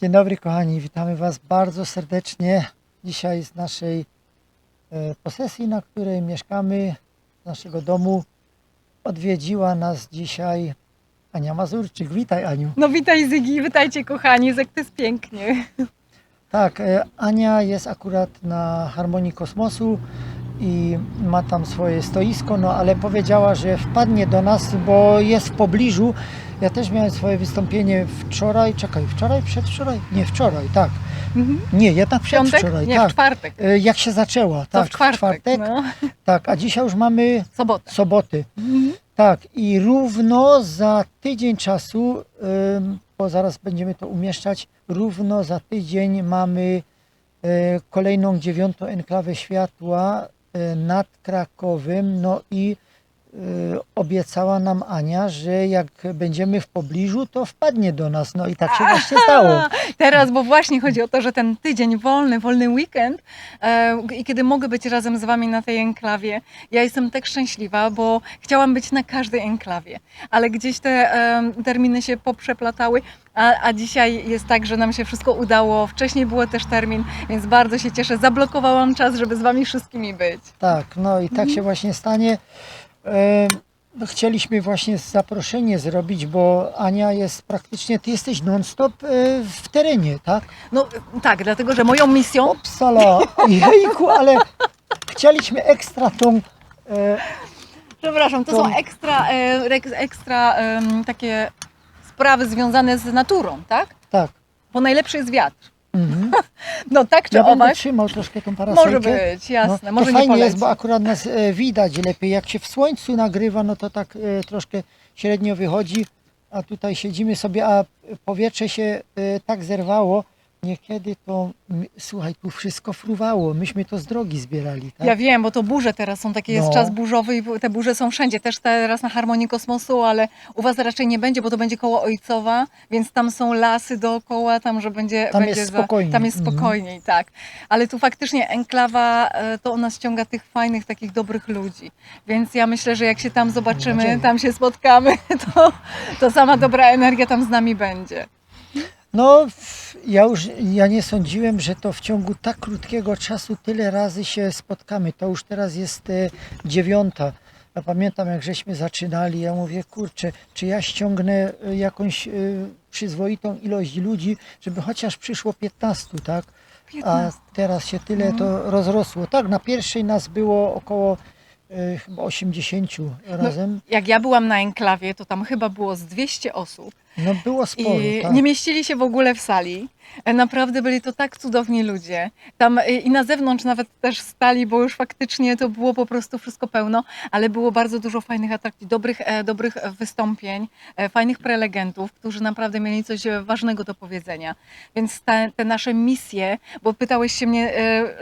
Dzień dobry kochani, witamy Was bardzo serdecznie dzisiaj z naszej e, posesji, na której mieszkamy, z naszego domu. Odwiedziła nas dzisiaj Ania Mazurczyk. Witaj Aniu. No witaj Zygi, witajcie kochani, jak to jest pięknie. Tak, e, Ania jest akurat na Harmonii Kosmosu i ma tam swoje stoisko, no ale powiedziała, że wpadnie do nas, bo jest w pobliżu. Ja też miałem swoje wystąpienie wczoraj, czekaj, wczoraj, przedwczoraj? Nie, wczoraj, tak. Mhm. Nie, jednak Piątek? przedwczoraj, Nie, tak. w czwartek. E, Jak się zaczęła, tak, w czwartek, no. tak, a dzisiaj już mamy Sobotę. soboty. Mhm. Tak, i równo za tydzień czasu, ym, bo zaraz będziemy to umieszczać, równo za tydzień mamy e, kolejną dziewiątą enklawę światła e, nad Krakowem. No i obiecała nam Ania, że jak będziemy w pobliżu, to wpadnie do nas. No i tak się właśnie stało. Teraz, bo właśnie chodzi o to, że ten tydzień wolny, wolny weekend e, i kiedy mogę być razem z wami na tej enklawie, ja jestem tak szczęśliwa, bo chciałam być na każdej enklawie, ale gdzieś te e, terminy się poprzeplatały, a, a dzisiaj jest tak, że nam się wszystko udało. Wcześniej było też termin, więc bardzo się cieszę. Zablokowałam czas, żeby z wami wszystkimi być. Tak, no i tak się właśnie stanie. E, no Chcieliśmy właśnie zaproszenie zrobić, bo Ania jest praktycznie, ty jesteś non-stop e, w terenie, tak? No tak, dlatego, że moją misją Opsala, jejku, ale chcieliśmy ekstra tą, e, Przepraszam, to To- są ekstra, e, ekstra takie sprawy związane z naturą, tak? tak. Bo najlepszy jest wiatr. Mhm. No tak czy Ja owak, trzymał troszkę tą parasolkę. może być, jasne, No, może to nie fajnie poleci. jest, bo akurat nas e, widać lepiej. Jak się w słońcu nagrywa, no to tak e, troszkę średnio wychodzi, a tutaj siedzimy sobie, a powietrze się e, tak zerwało. Niekiedy to, słuchaj, tu wszystko fruwało. Myśmy to z drogi zbierali, tak? Ja wiem, bo to burze teraz są, taki jest No. czas burzowy i te burze są wszędzie, też teraz na Harmonii Kosmosu, ale u Was raczej nie będzie, bo to będzie koło Ojcowa, więc tam są lasy dookoła, tam, że będzie... Tam będzie jest spokojniej. Tam jest Mhm. spokojniej, tak. Ale tu faktycznie enklawa, e, to ona ściąga tych fajnych, takich dobrych ludzi. Więc ja myślę, że jak się tam zobaczymy, tam się spotkamy, to, to sama dobra energia tam z nami będzie. No, ja już ja nie sądziłem, że to w ciągu tak krótkiego czasu tyle razy się spotkamy. To już teraz jest e, dziewiąta. Ja pamiętam, jak żeśmy zaczynali, ja mówię, kurczę, czy ja ściągnę e, jakąś e, przyzwoitą ilość ludzi, żeby chociaż przyszło 15, tak? A teraz się tyle to rozrosło. Tak, na pierwszej nas było około e, chyba 80 razem. Jak ja byłam na enklawie, to tam chyba było z 200 osób. No było sporo, I tak. nie mieścili się w ogóle w sali. E, Naprawdę byli to tak cudowni ludzie. Tam e, i na zewnątrz nawet też stali, bo już faktycznie to było po prostu wszystko pełno, ale było bardzo dużo fajnych atrakcji, dobrych, e, dobrych wystąpień, fajnych prelegentów, którzy naprawdę mieli coś ważnego do powiedzenia. Więc te, te nasze misje, bo pytałeś się mnie,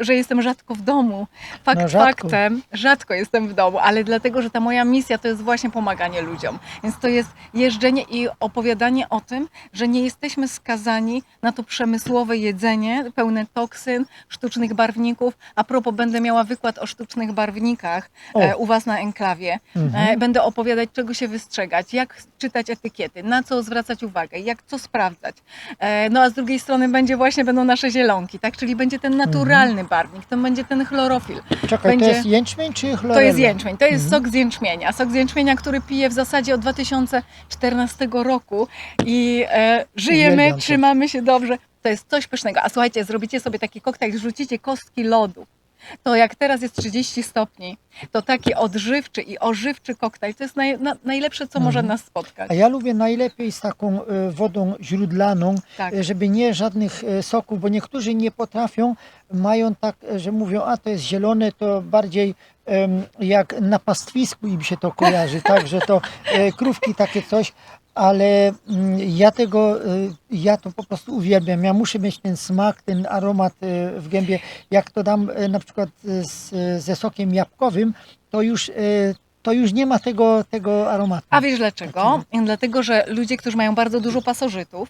że jestem rzadko w domu. Fakt No, rzadko. faktem, rzadko jestem w domu, ale dlatego, że ta moja misja to jest właśnie pomaganie ludziom. Więc to jest jeżdżenie i opowiadanie o tym, że nie jesteśmy skazani na to przemysłowe jedzenie pełne toksyn, sztucznych barwników. A propos, będę miała wykład o sztucznych barwnikach O. e, u Was na enklawie. Mhm. E, Będę opowiadać, czego się wystrzegać, jak czytać etykiety, na co zwracać uwagę, jak co sprawdzać. E, No a z drugiej strony będzie właśnie będą nasze zielonki, tak? Czyli będzie ten naturalny barwnik, to będzie ten chlorofil. Czekaj, będzie- to jest jęczmień czy chlorella? To jest jęczmień, to jest Mhm. sok z jęczmienia. Sok z jęczmienia, który piję w zasadzie od 2014 roku i e, żyjemy, trzymamy się dobrze. To jest coś pysznego. A słuchajcie, zrobicie sobie taki koktajl, rzucicie kostki lodu. To jak teraz jest 30 stopni, to taki odżywczy i ożywczy koktajl to jest naj, na, najlepsze, co może Mhm. nas spotkać. A ja lubię najlepiej z taką e, wodą źródlaną, Tak. e, żeby nie żadnych e, soków, bo niektórzy nie potrafią, mają tak, e, że mówią, a to jest zielone, to bardziej em, jak na pastwisku im się to kojarzy, tak, że to e, krówki takie coś, ale mm, ja tego, e, ja to po prostu uwielbiam. Ja muszę mieć ten smak, ten aromat e, w gębie. Jak to dam e, na przykład z, ze sokiem jabłkowym, to już, to już nie ma tego, tego aromatu. A wiesz dlaczego? Dlatego, że ludzie, którzy mają bardzo dużo pasożytów.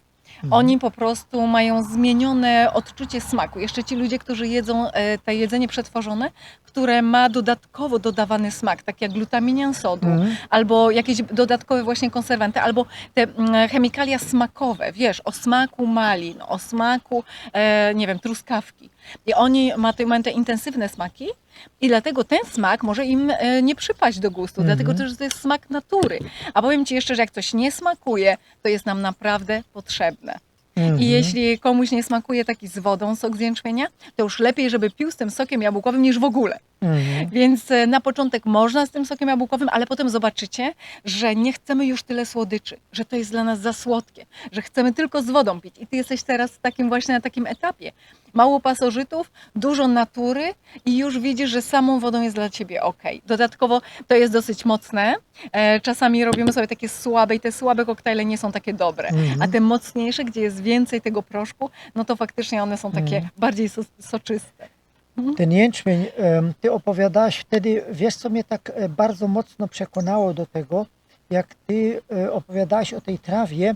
Oni po prostu mają zmienione odczucie smaku. Jeszcze ci ludzie, którzy jedzą e, te jedzenie przetworzone, które ma dodatkowo dodawany smak, tak jak glutaminian sodu, Mhm. albo jakieś dodatkowe właśnie konserwanty, albo te mm, chemikalia smakowe, wiesz, o smaku malin, o smaku, e, nie wiem, truskawki. I oni ma- mają te intensywne smaki i dlatego ten smak może im e, nie przypaść do gustu, Mhm. dlatego też że to jest smak natury. A powiem Ci jeszcze, że jak coś nie smakuje, to jest nam naprawdę potrzebne. Mhm. I jeśli komuś nie smakuje taki z wodą sok z jęczmienia, to już lepiej, żeby pił z tym sokiem jabłkowym niż w ogóle. Mhm. Więc e, na początek można z tym sokiem jabłkowym, ale potem zobaczycie, że nie chcemy już tyle słodyczy, że to jest dla nas za słodkie, że chcemy tylko z wodą pić. I ty jesteś teraz takim właśnie na takim etapie. Mało pasożytów, dużo natury i już widzisz, że samą wodą jest dla ciebie ok. Dodatkowo to jest dosyć mocne. E, Czasami robimy sobie takie słabe i te słabe koktajle nie są takie dobre. Mhm. A te mocniejsze, gdzie jest więcej tego proszku, no to faktycznie one są takie Mhm. bardziej so, soczyste. Ten jęczmień, ty opowiadałaś wtedy, wiesz co mnie tak e, bardzo mocno przekonało do tego, jak ty e, opowiadałaś o tej trawie,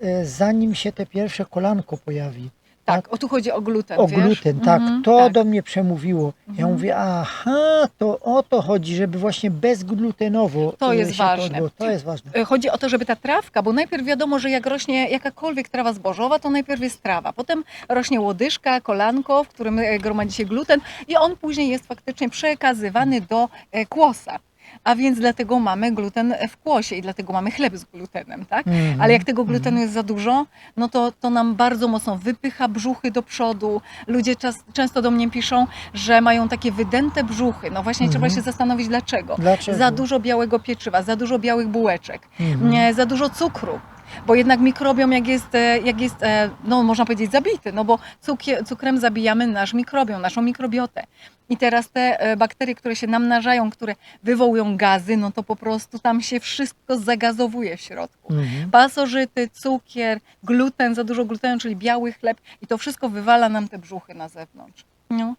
e, zanim się te pierwsze kolanko pojawi. Tak, o tu chodzi o gluten. O wiesz? gluten, tak. Mhm, To tak. do mnie przemówiło. Ja mówię, aha, to o to chodzi, żeby właśnie bezglutenowo To e, jest się to ważne. odbyło. To jest ważne. E, Chodzi o to, żeby ta trawka, bo najpierw wiadomo, że jak rośnie jakakolwiek trawa zbożowa, to najpierw jest trawa. Potem rośnie łodyżka, kolanko, w którym e, gromadzi się gluten i on później jest faktycznie przekazywany do kłosa. A więc dlatego mamy gluten w kłosie i dlatego mamy chleb z glutenem, tak? Mhm. Ale jak tego glutenu Mhm. jest za dużo, no to, to nam bardzo mocno wypycha brzuchy do przodu. Ludzie czas, często do mnie piszą, że mają takie wydęte brzuchy. No właśnie Mhm. trzeba się zastanowić dlaczego. Dlaczego? Za dużo białego pieczywa, za dużo białych bułeczek, Mhm. nie, za dużo cukru. Bo jednak mikrobiom, jak jest, e, jak jest e, no można powiedzieć, zabity, no bo cukie, cukrem zabijamy nasz mikrobiom, naszą mikrobiotę. I teraz te e, bakterie, które się namnażają, które wywołują gazy, no to po prostu tam się wszystko zagazowuje w środku. Mhm. Pasożyty, cukier, gluten, za dużo glutenu, czyli biały chleb i to wszystko wywala nam te brzuchy na zewnątrz. No.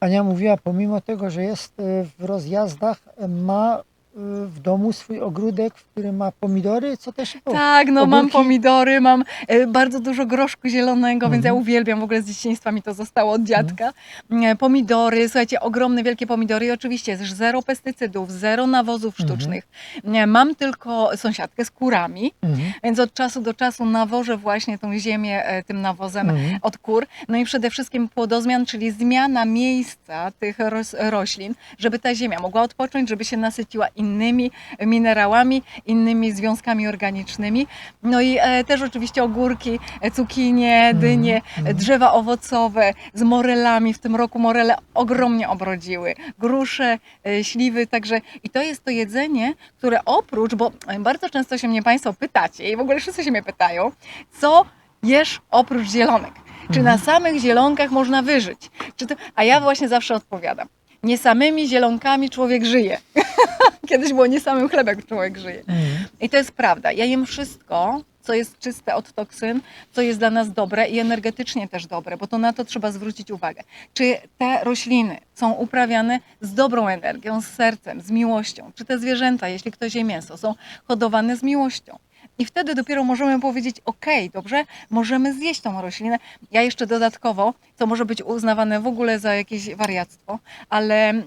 Ania mówiła, pomimo tego, że jest w rozjazdach, ma w domu swój ogródek, w którym ma pomidory, co też było. Tak, no mam pomidory, mam e, bardzo dużo groszku zielonego, więc ja Mhm. uwielbiam, w ogóle z dzieciństwa mi to zostało od dziadka. E, Pomidory, słuchajcie, ogromne, wielkie pomidory i oczywiście też zero pestycydów, zero nawozów Mhm. sztucznych. Nie, Mam tylko sąsiadkę z kurami, Mhm. więc od czasu do czasu nawożę właśnie tą ziemię e, tym nawozem Mhm. od kur. No i przede wszystkim płodozmian, czyli zmiana miejsca tych ros roślin, żeby ta ziemia mogła odpocząć, żeby się nasyciła innymi minerałami, innymi związkami organicznymi. No i e, też oczywiście ogórki, e, cukinie, dynie, Mhm. drzewa owocowe z morelami. W tym roku morele ogromnie obrodziły. Grusze, e, śliwy, także i to jest to jedzenie, które oprócz, bo bardzo często się mnie Państwo pytacie i w ogóle wszyscy się mnie pytają, co jesz oprócz zielonek? Czy Mhm. na samych zielonkach można wyżyć? Czy to... A ja właśnie zawsze odpowiadam. Nie samymi zielonkami człowiek żyje. Kiedyś było nie samym chlebem człowiek żyje. Mhm. I to jest prawda. Ja jem wszystko, co jest czyste od toksyn, co jest dla nas dobre i energetycznie też dobre, bo to na to trzeba zwrócić uwagę. Czy te rośliny są uprawiane z dobrą energią, z sercem, z miłością? Czy te zwierzęta, jeśli ktoś je mięso, są hodowane z miłością? I wtedy dopiero możemy powiedzieć, ok, dobrze, możemy zjeść tą roślinę. Ja jeszcze dodatkowo, co może być uznawane w ogóle za jakieś wariactwo, ale mm,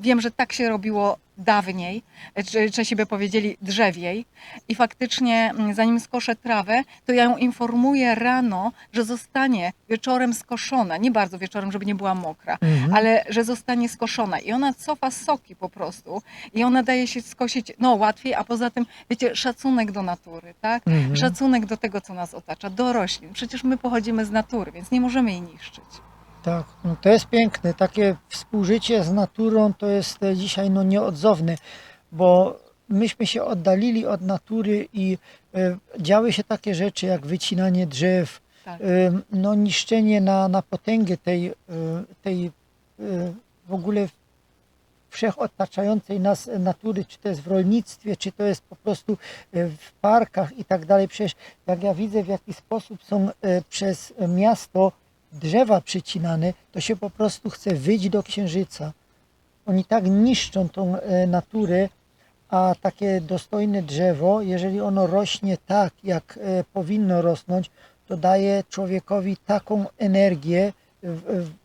wiem, że tak się robiło dawniej, Czesi by powiedzieli drzewiej. I faktycznie, mm, zanim skoszę trawę, to ja ją informuję rano, że zostanie wieczorem skoszona. Nie bardzo wieczorem, żeby nie była mokra, Mhm. ale że zostanie skoszona. I ona cofa soki po prostu. I ona daje się skosić no, łatwiej, a poza tym, wiecie, szacunek do natury, tak? Mhm. Szacunek do tego, co nas otacza, do roślin. Przecież my pochodzimy z natury, więc nie możemy jej niszczyć. Tak, no to jest piękne. Takie współżycie z naturą to jest e, dzisiaj no, nieodzowne, bo myśmy się oddalili od natury i e, działy się takie rzeczy jak wycinanie drzew, Tak. e, no, niszczenie na, na potęgę tej, tej w ogóle wszechotaczającej nas natury, czy to jest w rolnictwie, czy to jest po prostu w parkach i tak dalej. Przecież jak ja widzę, w jaki sposób są przez miasto drzewa przycinane, to się po prostu chce wyjść do księżyca. Oni tak niszczą tą e, naturę, a takie dostojne drzewo, jeżeli ono rośnie tak, jak e, powinno rosnąć, to daje człowiekowi taką energię.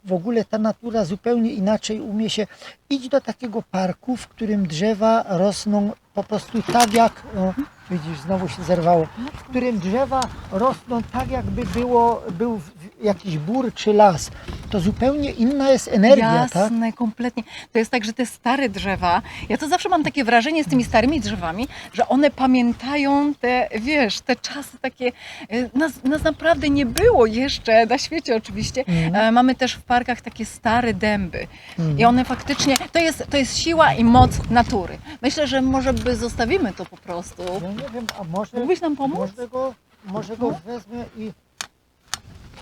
W, ogóle ta natura zupełnie inaczej umie się. Idź do takiego parku, w którym drzewa rosną po prostu tak jak. O, widzisz, znowu się zerwało. W którym drzewa rosną tak, jakby było, był jakiś bór czy las. To zupełnie inna jest energia, tak? Jasne, kompletnie. To jest tak, że te stare drzewa, ja to zawsze mam takie wrażenie z tymi starymi drzewami, że one pamiętają te, wiesz, te czasy takie, e, nas, nas naprawdę nie było jeszcze, na świecie oczywiście. Mhm. E, Mamy też w parkach takie stare dęby Mhm. i one faktycznie, to jest, to jest siła i moc natury. Myślę, że może by zostawimy to po prostu. Ja nie wiem, a może, Mógłbyś nam pomóc? może go, może go wezmę i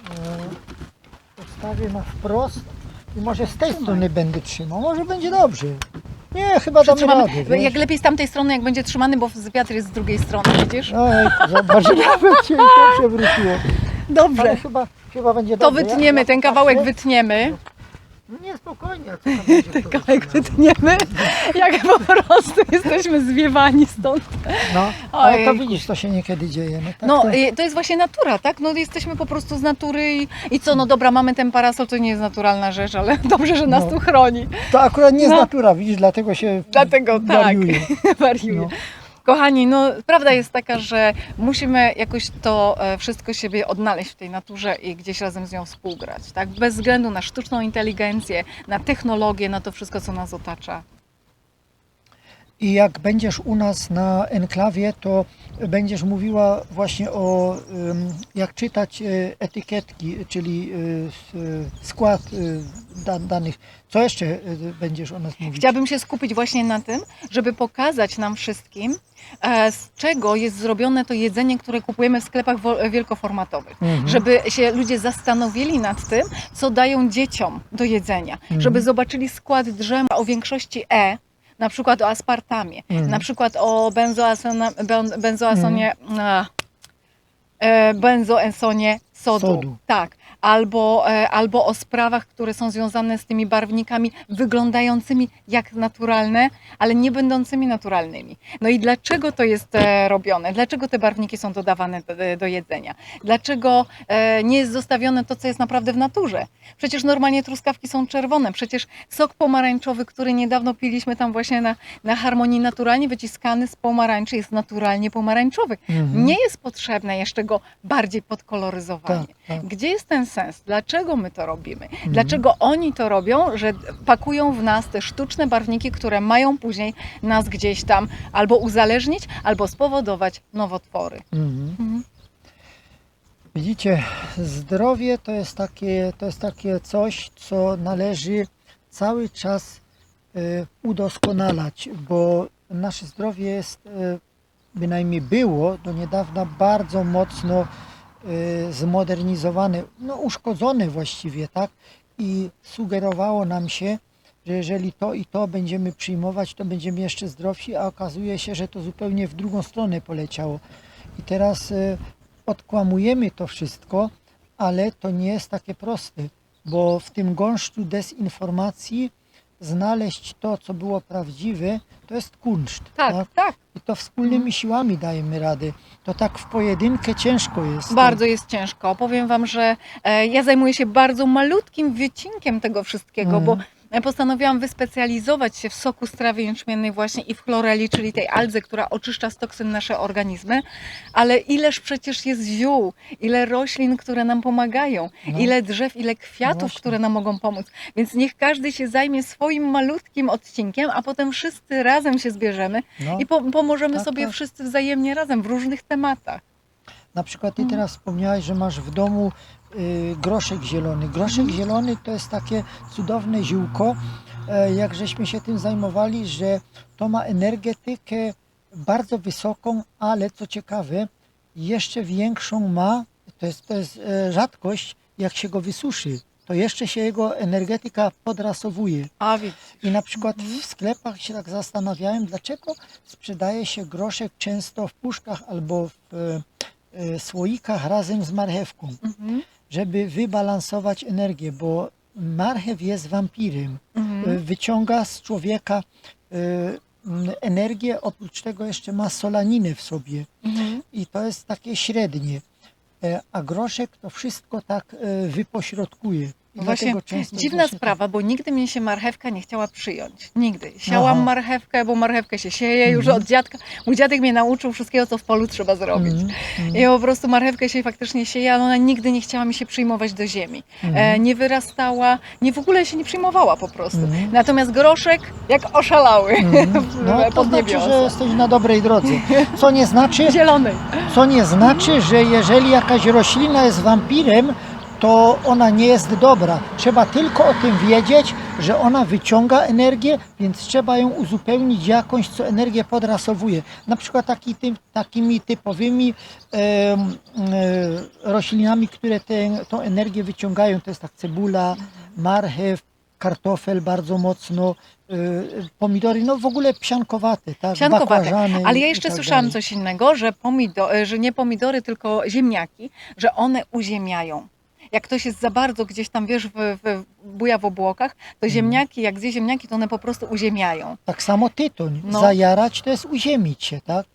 e, postawię na wprost i może z tej strony będę trzymał. Może będzie dobrze. Nie, chyba damy radę. wiesz? Jak lepiej z tamtej strony, jak będzie trzymany, bo wiatr jest z drugiej strony, widzisz? Ojej, zobacz, nawet się to przewróciło. Dobrze. Ale chyba, chyba będzie To dobrze. wytniemy, Ja- ten ja kawałek patrzę. wytniemy. Nie, spokojnie. co tam będzie, kto wytrzyma? wytniemy, jak po prostu jesteśmy zwiewani stąd. No, ale to widzisz, to się niekiedy dzieje. No, tak No, to, i to jest właśnie natura, tak? No jesteśmy po prostu z natury i, i co, no dobra, mamy ten parasol, to nie jest naturalna rzecz, ale dobrze, że nas No. tu chroni. to akurat nie jest no. natura, widzisz, dlatego się Dlatego tak. wariuje. Wariuję. No. Kochani, no prawda jest taka, że musimy jakoś to e, wszystko siebie odnaleźć w tej naturze i gdzieś razem z nią współgrać, tak? Bez względu na sztuczną inteligencję, na technologię, na to wszystko, co nas otacza. I jak będziesz u nas na enklawie, to będziesz mówiła właśnie o jak czytać y, etykietki, czyli y, s- skład da, danych. Co jeszcze będziesz o nas mówić? Chciałabym się skupić właśnie na tym, żeby pokazać nam wszystkim, e, z czego jest zrobione to jedzenie, które kupujemy w sklepach wielkoformatowych. Mhm. Żeby się ludzie zastanowili nad tym, co dają dzieciom do jedzenia. Mhm. Żeby zobaczyli skład drzema o większości E, na przykład o aspartamie, Mhm. na przykład o benzoasona, ben, benzoasonie, a, e, benzoensonie sodu. Sodu. Tak. Albo, e, albo o sprawach, które są związane z tymi barwnikami wyglądającymi jak naturalne, ale nie będącymi naturalnymi. No i dlaczego to jest e, robione? Dlaczego te barwniki są dodawane do, do jedzenia? Dlaczego e, nie jest zostawione to, co jest naprawdę w naturze? Przecież normalnie truskawki są czerwone, przecież sok pomarańczowy, który niedawno piliśmy tam właśnie na, na harmonii naturalnie wyciskany z pomarańczy jest naturalnie pomarańczowy. Mhm. Nie jest potrzebne jeszcze go bardziej podkoloryzowanie. Tak, tak. Gdzie jest ten sens? Dlaczego my to robimy? Dlaczego oni to robią, że pakują w nas te sztuczne barwniki, które mają później nas gdzieś tam albo uzależnić, albo spowodować nowotwory? Mhm. Mhm. Widzicie, zdrowie to jest takie, to jest takie coś, co należy cały czas y, udoskonalać, bo nasze zdrowie jest, y, bynajmniej było do niedawna bardzo mocno y, zmodernizowane, no uszkodzone właściwie, tak? I sugerowało nam się, że jeżeli to i to będziemy przyjmować, to będziemy jeszcze zdrowsi, a okazuje się, że to zupełnie w drugą stronę poleciało. I teraz y, odkłamujemy to wszystko, ale to nie jest takie proste, bo w tym gąszczu dezinformacji znaleźć to, co było prawdziwe, to jest kunszt. Tak, tak. I to wspólnymi siłami dajemy radę. To tak w pojedynkę ciężko jest. Bardzo jest ciężko. Powiem Wam, że e, ja zajmuję się bardzo malutkim wycinkiem tego wszystkiego, Mhm. bo e, postanowiłam wyspecjalizować się w soku z trawy jęczmiennej właśnie i w chloreli, czyli tej aldze, która oczyszcza z toksyn nasze organizmy. Ale ileż przecież jest ziół, ile roślin, które nam pomagają, No. ile drzew, ile kwiatów, właśnie. które nam mogą pomóc. Więc niech każdy się zajmie swoim malutkim odcinkiem, a potem wszyscy razem się zbierzemy No. i po, pomożemy Tak, sobie tak. wszyscy wzajemnie razem w różnych tematach. Na przykład ty Mhm. teraz wspomniałaś, że masz w domu groszek zielony. Groszek Mhm. zielony to jest takie cudowne ziółko. E, jak żeśmy się tym zajmowali, że to ma energetykę bardzo wysoką, ale co ciekawe, jeszcze większą ma, to jest, to jest e, rzadkość, jak się go wysuszy, to jeszcze się jego energetyka podrasowuje. A. I na przykład Mhm. w sklepach się tak zastanawiałem, dlaczego sprzedaje się groszek często w puszkach albo w e, słoikach razem z marchewką, Mhm. Żeby wybalansować energię, bo marchew jest wampirem. Mhm. E, Wyciąga z człowieka e, energię, oprócz tego jeszcze ma solaninę w sobie Mhm. i to jest takie średnie. E, A groszek to wszystko tak wypośrodkuje. Właśnie Dziwna właśnie tak- sprawa, bo nigdy mnie się marchewka nie chciała przyjąć. Nigdy. Siałam Aha. marchewkę, bo marchewkę się sieje już Mhm. od dziadka. Mój dziadek mnie nauczył wszystkiego, co w polu trzeba zrobić. Mhm, mhm, I po prostu marchewkę się faktycznie sieje, ale ona nigdy nie chciała mi się przyjmować do ziemi. E, nie wyrastała, nie w ogóle się nie przyjmowała po prostu. Natomiast groszek jak oszalały No to znaczy, że jesteś na dobrej drodze. Co nie znaczy, Zielonej. co nie znaczy, że jeżeli jakaś roślina jest wampirem, to ona nie jest dobra. Trzeba tylko o tym wiedzieć, że ona wyciąga energię, więc trzeba ją uzupełnić jakąś, co energię podrasowuje. Na przykład taki, tym, takimi typowymi em, e, roślinami, które tę tą energię wyciągają, to jest tak cebula, marchew, kartofel bardzo mocno, e, pomidory, no w ogóle psiankowate, tak? Psiankowate. Ale ja jeszcze tak słyszałam dalej. coś innego, że, pomido, e, że nie pomidory, tylko ziemniaki, że one uziemiają. Jak ktoś jest za bardzo gdzieś tam, wiesz, w, w, buja w obłokach, to Mhm. ziemniaki, jak zje ziemniaki, to one po prostu uziemiają. Tak samo tytoń. No. Zajarać to jest uziemić się, tak?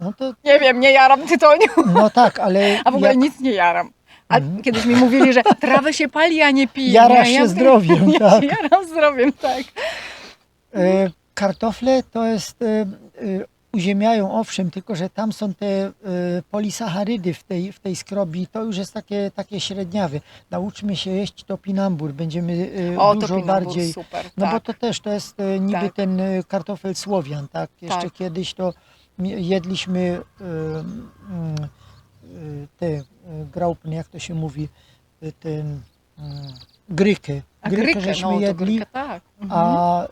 No to, Nie wiem, nie jaram tytoniu, no tak, ale a w ogóle jak nic nie jaram. A Mhm. kiedyś mi mówili, że trawę się pali, a nie pije. Jarasz nie? się Ja- zdrowiem, ja tak. się jaram zdrowiem, tak. e, kartofle to jest, e, e, uziemiają owszem, tylko że tam są te e, polisacharydy w tej, w tej skrobi, to już jest takie, takie średniawe. Nauczmy się jeść topinambur, będziemy e, O, dużo bardziej... super, No tak. bo to też to jest e, niby Tak. ten kartofel słowian, tak? Jeszcze Tak. kiedyś to jedliśmy mm, e, te e, graupny, jak to się mówi, e, ten mm, grykę. A Grykę grykę, żeśmy no, to jedli, grykę, tak. Mhm. a e,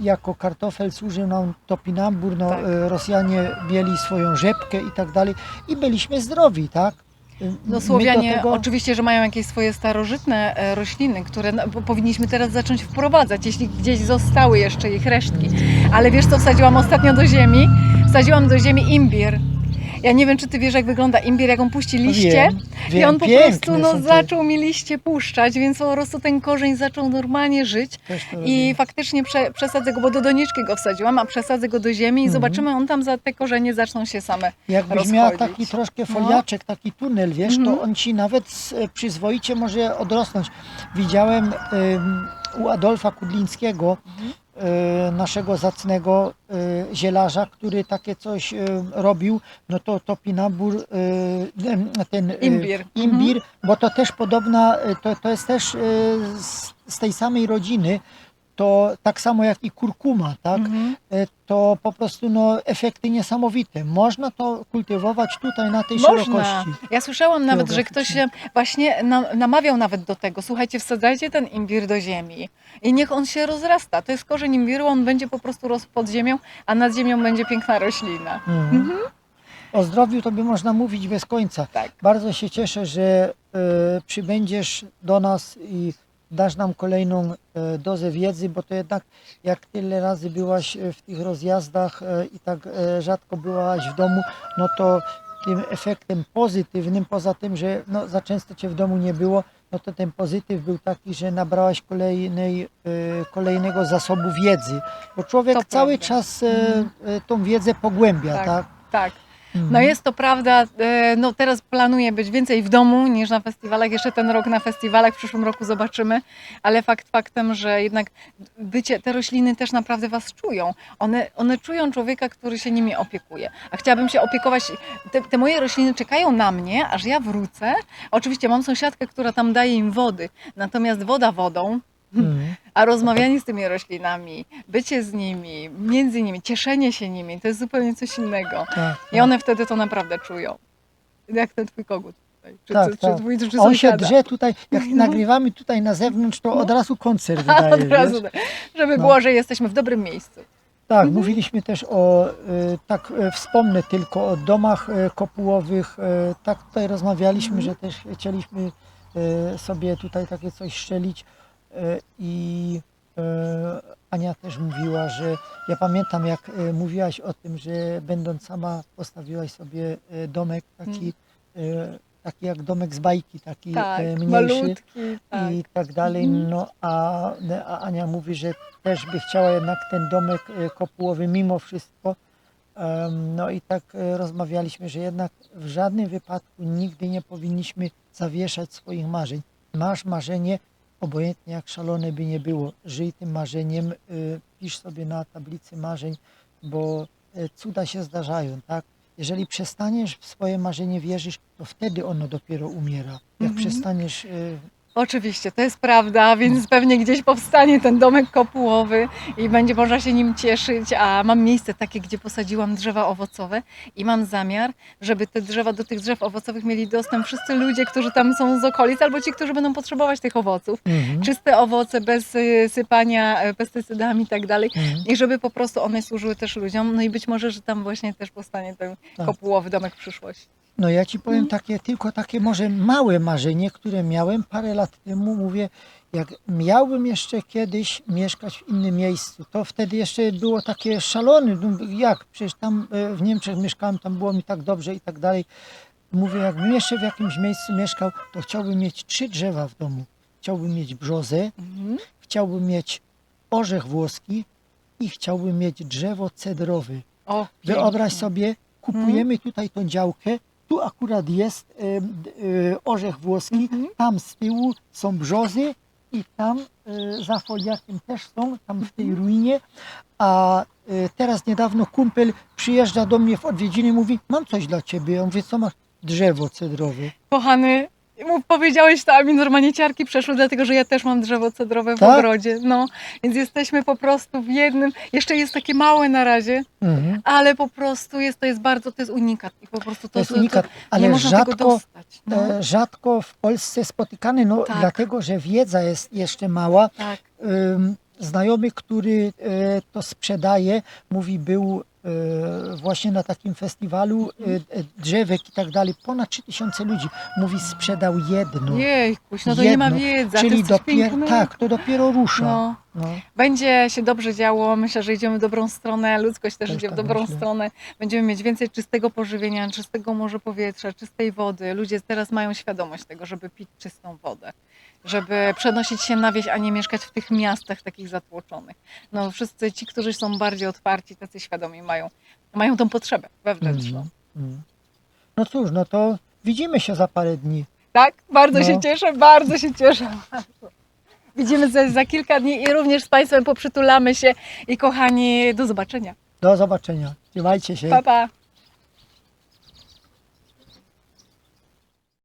jako kartofel służył nam topinambur, no Tak. e, Rosjanie mieli swoją rzepkę i tak dalej i byliśmy zdrowi, tak? My No do Słowianie tego- oczywiście, że mają jakieś swoje starożytne e, rośliny, które no, po- powinniśmy teraz zacząć wprowadzać, jeśli gdzieś zostały jeszcze ich resztki. Ale wiesz co wsadziłam ostatnio do ziemi? Wsadziłam do ziemi imbir. Ja nie wiem, czy ty wiesz, jak wygląda imbir, jak on puści liście. Wiem, I wiem, on po prostu no, zaczął mi liście puszczać, więc po prostu ten korzeń zaczął normalnie żyć. I faktycznie prze, przesadzę go, bo do doniczki go wsadziłam, a przesadzę go do ziemi i Mhm. zobaczymy, on tam za te korzenie zaczną się same. Jakbyś miała rozchodzić. taki troszkę No. foliaczek, taki tunel, wiesz, Mhm. to on ci nawet e, przyzwoicie może odrosnąć. Widziałem em, u Adolfa Kudlińskiego, Mhm. E, naszego zacnego e, zielarza, który takie coś e, robił, no to topinambur, em, ten Imbir. imbir bo to też podobna, to, to jest też z tej samej rodziny, to tak samo jak i kurkuma, tak? Mhm. E, to po prostu no, efekty niesamowite. Można to kultywować tutaj na tej Można. szerokości. Ja słyszałam nawet, że ktoś właśnie na, namawiał nawet do tego. Słuchajcie, wsadzajcie ten imbir do ziemi i niech on się rozrasta. To jest korzeń imbiru, on będzie po prostu rosł pod ziemią, a nad ziemią będzie piękna roślina. Mhm. O zdrowiu to by można mówić bez końca. Tak. Bardzo się cieszę, że e, przybędziesz do nas i dasz nam kolejną e, dozę wiedzy, bo to jednak jak tyle razy byłaś e, w tych rozjazdach e, i tak rzadko byłaś w domu, no to tym efektem pozytywnym, poza tym, że no, za często cię w domu nie było, no to ten pozytyw był taki, że nabrałaś kolejnej, kolejnego zasobu wiedzy, bo człowiek To cały prawda. czas tą wiedzę pogłębia, Tak. tak? Tak. No jest to prawda. e, No teraz planuję być więcej w domu niż na festiwalach. Jeszcze ten rok na festiwalach, w przyszłym roku zobaczymy. Ale fakt faktem, że jednak bycie, te rośliny też naprawdę was czują. One, one czują człowieka, który się nimi opiekuje. A chciałabym się opiekować, te, te moje rośliny czekają na mnie, aż ja wrócę. Oczywiście mam sąsiadkę, która tam daje im wody. Natomiast woda wodą, A rozmawianie z tymi roślinami, bycie z nimi, między nimi, cieszenie się nimi, to jest zupełnie coś innego. Tak, I one wtedy to naprawdę czują. Jak ten twój kogut tutaj. Czy, Tak, czy, tak. czy twój czy On się sąsiada. drze tutaj, jak No. nagrywamy tutaj na zewnątrz, to od razu koncert A, wydaje, od razu, wiesz? żeby No. było, że jesteśmy w dobrym miejscu. Tak, Mhm. mówiliśmy też o, y, tak y, wspomnę tylko o domach y, kopułowych, tak tutaj rozmawialiśmy, Mhm. że też chcieliśmy sobie tutaj takie coś szczelić i y, Ania też mówiła, że ja pamiętam jak y, mówiłaś o tym, że będąc sama postawiłaś sobie domek taki, y, taki jak domek z bajki, taki Tak, mniejszy. malutki. Tak. i tak dalej. Mhm. No a, a Ania mówi, że też by chciała jednak ten domek e, kopułowy mimo wszystko. No i tak e, rozmawialiśmy, że jednak w żadnym wypadku nigdy nie powinniśmy zawieszać swoich marzeń. Masz marzenie, obojętnie jak szalone by nie było, żyj tym marzeniem, y, pisz sobie na tablicy marzeń, bo e, cuda się zdarzają, tak? Jeżeli przestaniesz w swoje marzenie wierzysz, to wtedy ono dopiero umiera. Jak Mhm. przestaniesz y, Oczywiście, to jest prawda, więc pewnie gdzieś powstanie ten domek kopułowy i będzie można się nim cieszyć, a mam miejsce takie, gdzie posadziłam drzewa owocowe i mam zamiar, żeby te drzewa, do tych drzew owocowych mieli dostęp wszyscy ludzie, którzy tam są z okolic, albo ci, którzy będą potrzebować tych owoców. Mhm. Czyste owoce, bez y, sypania e, pestycydami i tak dalej. Mhm. I żeby po prostu one służyły też ludziom. No i być może, że tam właśnie też powstanie ten Tak. kopułowy domek w przyszłości. No ja ci powiem Mhm. takie, tylko takie może małe marzenie, które miałem parę lat temu. Mówię, jak miałbym jeszcze kiedyś mieszkać w innym miejscu, to wtedy jeszcze było takie szalone. No Jak? Przecież tam e, w Niemczech mieszkałem, tam było mi tak dobrze i tak dalej. Mówię, jakbym jeszcze w jakimś miejscu mieszkał, to chciałbym mieć trzy drzewa w domu. Chciałbym mieć brzozę, Mhm. chciałbym mieć orzech włoski i chciałbym mieć drzewo cedrowe. O, Wyobraź pięknie. sobie, kupujemy tutaj tą działkę, tu akurat jest e, e, orzech włoski, Mhm. tam z tyłu są brzozy i tam e, za foliakiem też są, tam w tej ruinie, a e, teraz niedawno kumpel przyjeżdża do mnie w odwiedziny i mówi, mam coś dla ciebie. Ja mówię, co masz? Drzewo cedrowe. Kochany, mów, powiedziałeś to, a mi normalnie ciarki przeszły, dlatego że ja też mam drzewo cedrowe w Tak? ogrodzie. No, więc jesteśmy po prostu w jednym. Jeszcze jest takie małe na razie, Mhm. ale po prostu jest to jest bardzo, to jest unikat. I po prostu to, To jest to- to- unikat, nie ale można tego rzadko, dostać. No, e, rzadko w Polsce spotykany, no Tak. dlatego, że wiedza jest jeszcze mała. tak. Ym, Znajomy, który e, to sprzedaje, mówi, był właśnie na takim festiwalu e, e, drzewek i tak dalej. Ponad 3000 ludzi. Mówi, sprzedał jedno. Jejkuś, no to nie ma jedno, wiedzy. Czyli dopiero, tak, to dopiero rusza. No. No. Będzie się dobrze działo, myślę, że idziemy w dobrą stronę, ludzkość też Też idzie w tak dobrą myślę. stronę. Będziemy mieć więcej czystego pożywienia, czystego może powietrza, czystej wody. Ludzie teraz mają świadomość tego, żeby pić czystą wodę, żeby przenosić się na wieś, a nie mieszkać w tych miastach takich zatłoczonych. No wszyscy ci, którzy są bardziej otwarci, tacy świadomi mają, mają tą potrzebę wewnętrzną. Mm. No cóż, no to widzimy się za parę dni. Tak? Bardzo No. się cieszę, bardzo się cieszę. Widzimy się za kilka dni i również z Państwem poprzytulamy się i kochani, do zobaczenia. Do zobaczenia. Trzymajcie się. Pa, pa.